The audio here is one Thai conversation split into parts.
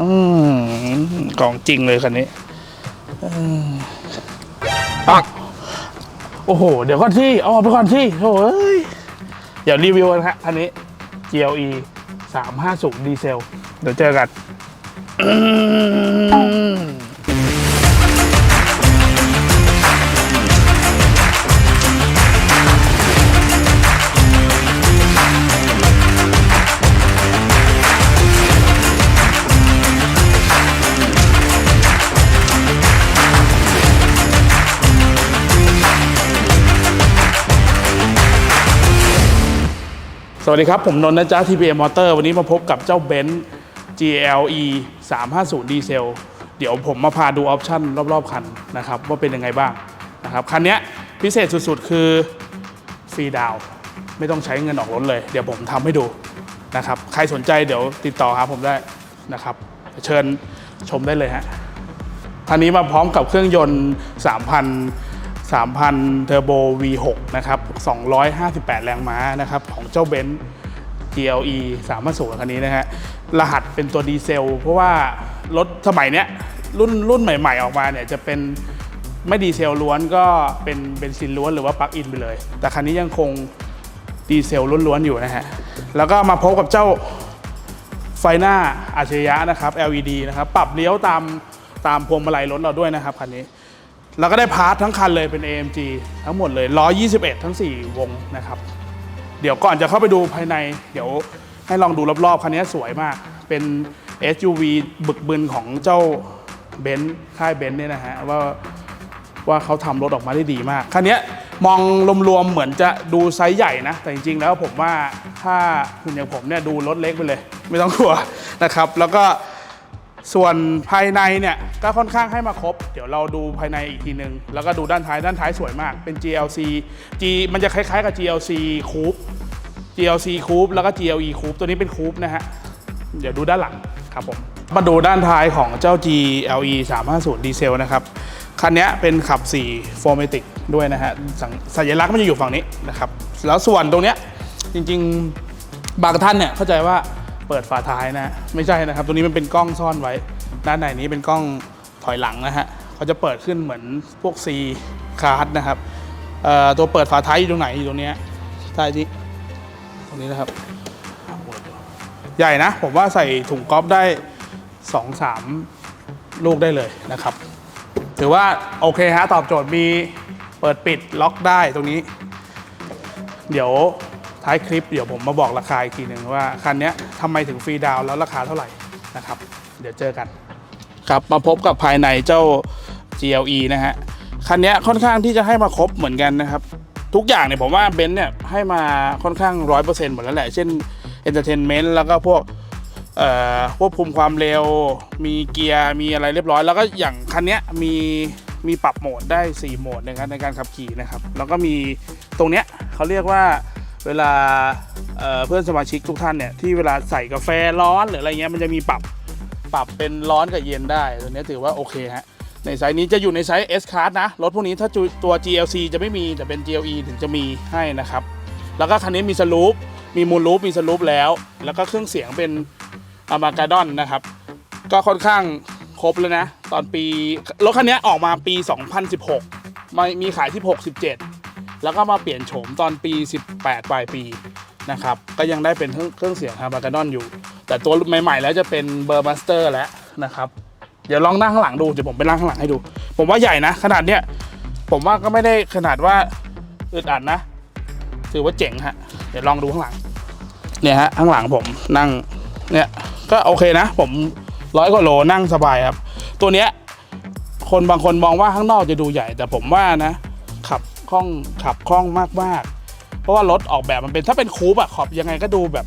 อืมของจริงเลยคันนี้ปัก โอ้โห เดี๋ยวก่อนที่เอาออกไปก่อนที่โอ้ยเดี๋ยวรีวิวกันฮะคันนี้ GLE 350ดีเซล เดี๋ยวเจอกัน สวัสดีครับ ผมนนท์นะจ๊ะ TPM Motor วันนี้มาพบกับเจ้าเบนซ์ GLE 350 ดีเซล เดี๋ยวผมมาพาดูออปชั่นรอบ ๆ คันนะครับ ว่าเป็นยังไงบ้างนะครับ คันนี้พิเศษสุด ๆ คือฟรีดาว ไม่ต้องใช้เงินออกรถเลย เดี๋ยวผมทำให้ดูนะครับ ใครสนใจเดี๋ยวติดต่อหาผมได้นะครับ เชิญชมได้เลยฮะคันนี้มาพร้อมกับเครื่องยนต์ 3,000 3,000 เทอร์โบ V6 นะครับ 258 แรงม้านะครับ ของเจ้าเบนซ์ GLE 350คันนี้นะฮะ รหัสเป็นตัวดีเซล เพราะว่ารถสมัยเนี้ยรุ่นรุ่นใหม่ๆออกมาเนี่ยจะเป็นไม่ดีเซลล้วนก็เป็นเบนซินล้วนหรือว่าปลั๊กอินไปเลย แต่คันนี้ยังคงดีเซลล้วนๆอยู่นะฮะ แล้วก็มาพบกับเจ้าไฟหน้าอัจฉริยะนะครับ LED นะครับ ปรับเลี้ยวตามตามพวงมาลัยรถเราด้วยนะครับคันนี้ แล้วก็ได้พาร์ททั้งคันเลยเป็น AMG ทั้งหมดเลย 121 ทั้ง 4 วงนะครับ เดี๋ยวก่อนจะเข้าไปดูภายใน เดี๋ยวให้ลองดูรอบๆ คันนี้สวยมาก เป็น SUV บึกบึนของเจ้าเบนซ์ค่ายเบนซ์เนี่ยนะฮะว่าว่าเขาทำรถออกมาได้ดีมาก คันนี้มองรวมๆเหมือนจะดูไซส์ใหญ่นะ แต่จริงๆแล้วผมว่าถ้าคุณอย่างผมเนี่ยดูรถเล็กไปเลย ไม่ต้องกลัวนะครับ แล้วก็ ส่วนภายในเนี่ยก็ค่อนข้างให้มาครบ เดี๋ยวเราดูภายในอีกทีนึง แล้วก็ดูด้านท้ายด้านท้ายสวยมากเป็น GLC G มันจะคล้ายๆกับ GLC Coupe GLC Coupe แล้วก็ GLE Coupe ตัวนี้เป็น Coupe นะฮะ เดี๋ยวดูด้านหลังครับผม มาดูด้านท้ายของเจ้า GLE 350 ดีเซลนะครับ คันนี้เป็นขับ4 4 m a t i c ด้วยนะฮะสัญสัญลักษณ์มันจะอยู่ฝั่งนี้นะครับ แล้วส่วนตรงเนี้ยจริงๆ บางท่านเนี่ยเข้าใจว่า เปิดฝาท้ายนะไม่ใช่นะครับ ตัวนี้มันเป็นกล้องซ่อนไว้ ด้านในนี้เป็นกล้องถอยหลังนะฮะเขาจะเปิดขึ้นเหมือนพวก C คาร์ดนะครับตัวเปิดฝาท้ายอยู่ตรงไหนอยู่ตรงเนี้ยใต้ที่ตรงนี้นะครับ ใหญ่นะ ผมว่าใส่ถุงก๊อฟได้สองสามลูกได้เลยนะครับ ถือว่าโอเคฮะตอบโจทย์มีเปิดปิดล็อกได้ตรงนี้ เดี๋ยว ท้ายคลิปเดี๋ยวผมมาบอกราคาอีกทีหนึ่งว่าคันนี้ทำไมถึงฟรีดาวแล้วราคาเท่าไหร่นะครับ เดี๋ยวเจอกัน ครับมาพบกับภายในเจ้า GLE นะฮะคันนี้ค่อนข้างที่จะให้มาครบเหมือนกันนะครับ ทุกอย่างเนี่ยผมว่าเบนซ์เนี่ยให้มาค่อนข้างร้อยเปอร์เซ็นต์หมดแล้วแหละ เช่นเอนเตอร์เทนเมนต์แล้วก็พวกควบคุมความเร็ว มีเกียร์มีอะไรเรียบร้อย แล้วก็อย่างคันนี้มีมีปรับโหมดได้ 4 โหมดนะครับในการขับขี่นะครับ แล้วก็มีตรงเนี้ยเขาเรียกว่า เวลาเเพื่อนสมาชิกทุกท่านเนี่ยที่เวลาใส่กาแฟร้อนหรืออะไรเงี้ยมันจะมีปรับปรับเป็นร้อนกับเย็นได้ตัวนี้ถือว่าโอเคฮะในไซส์นี้จะอยู่ในไซส์ S Class นะ รถพวกนี้ถ้าจุตัว GLC จะไม่มีแต่เป็น GLE ถึงจะมีให้นะครับ แล้วก็คันนี้มีสลูปมีมูลลูปมีสลูปแล้ว แล้วก็เครื่องเสียงเป็นอ m มากาดอนนะครับ ก็ค่อนข้างครบแล้วนะ ตอนปี รถคันนี้ออกมาปี 2016มามีขายที่ 67 แล้วก็มาเปลี่ยนโฉมตอนปี 18 ปลายปีนะครับ ก็ยังได้เป็นเครื่องเครื่องเสียงฮาร์บากาดอนอยู่ แต่ตัวใหม่ ๆ แล้วจะเป็นเบอร์มาสเตอร์แล้วนะครับ เดี๋ยวลองนั่งข้างหลังดู เดี๋ยวผมไปนั่งข้างหลังให้ดู ผมว่าใหญ่นะ ขนาดเนี้ย ผมว่าก็ไม่ได้ขนาดว่าอึดอัดนะ ถือว่าเจ๋งฮะ เดี๋ยวลองดูข้างหลัง เนี่ยฮะ ข้างหลังผมนั่ง เนี่ย ก็โอเคนะ ผมร้อยกว่าโลนั่งสบายครับ ตัวเนี้ย คนบางคนมองว่าข้างนอกจะดูใหญ่ แต่ผมว่านะ คล่องขับคล่องมากๆ เพราะว่ารถออกแบบมันเป็นถ้าเป็นคูปอะขอบยังไงก็ดูแบบ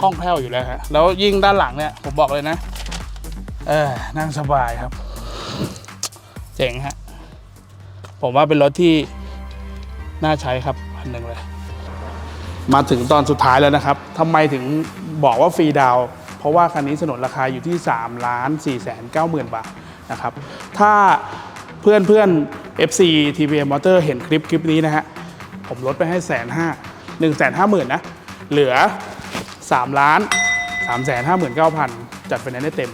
คล่องแคล่วอยู่แล้วฮะแล้วยิ่งด้านหลังเนี่ยผมบอกเลยนะ เออนั่งสบายครับ เจ๋งฮะผมว่าเป็นรถที่น่าใช้ครับอันหนึ่งเลย มาถึงตอนสุดท้ายแล้วนะครับทำไมถึงบอกว่าฟรีดาวเพราะว่าคันนี้สนนราคาอยู่ที่3ล้าน4แสน9หมื่นบาทนะครับ ถ้าเพื่อนเพื่อน FC TVM Motor เห็นคลิปคลิปนี้นะฮะ ผมลดไปให้แสนห้าหนึ่งแสนห้าหมื่นนะ เหลือ3ล้าน3แสนห้าหมื่นเก้าพันจัดไฟแนนซ์ได้เต็ม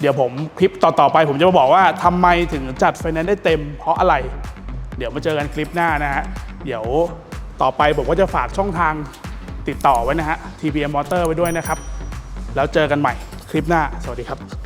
เดี๋ยวผมคลิปต่อ ๆ ไป ผมจะมาบอกว่าทำไมถึงจัดไฟแนนซ์ได้เต็ม เพราะอะไร เดี๋ยวมาเจอกันคลิปหน้านะฮะ เดี๋ยวต่อไปผมก็จะฝากช่องทางติดต่อไว้นะฮะ TPM Motor ไว้ด้วยนะครับ แล้วเจอกันใหม่คลิปหน้า สวัสดีครับ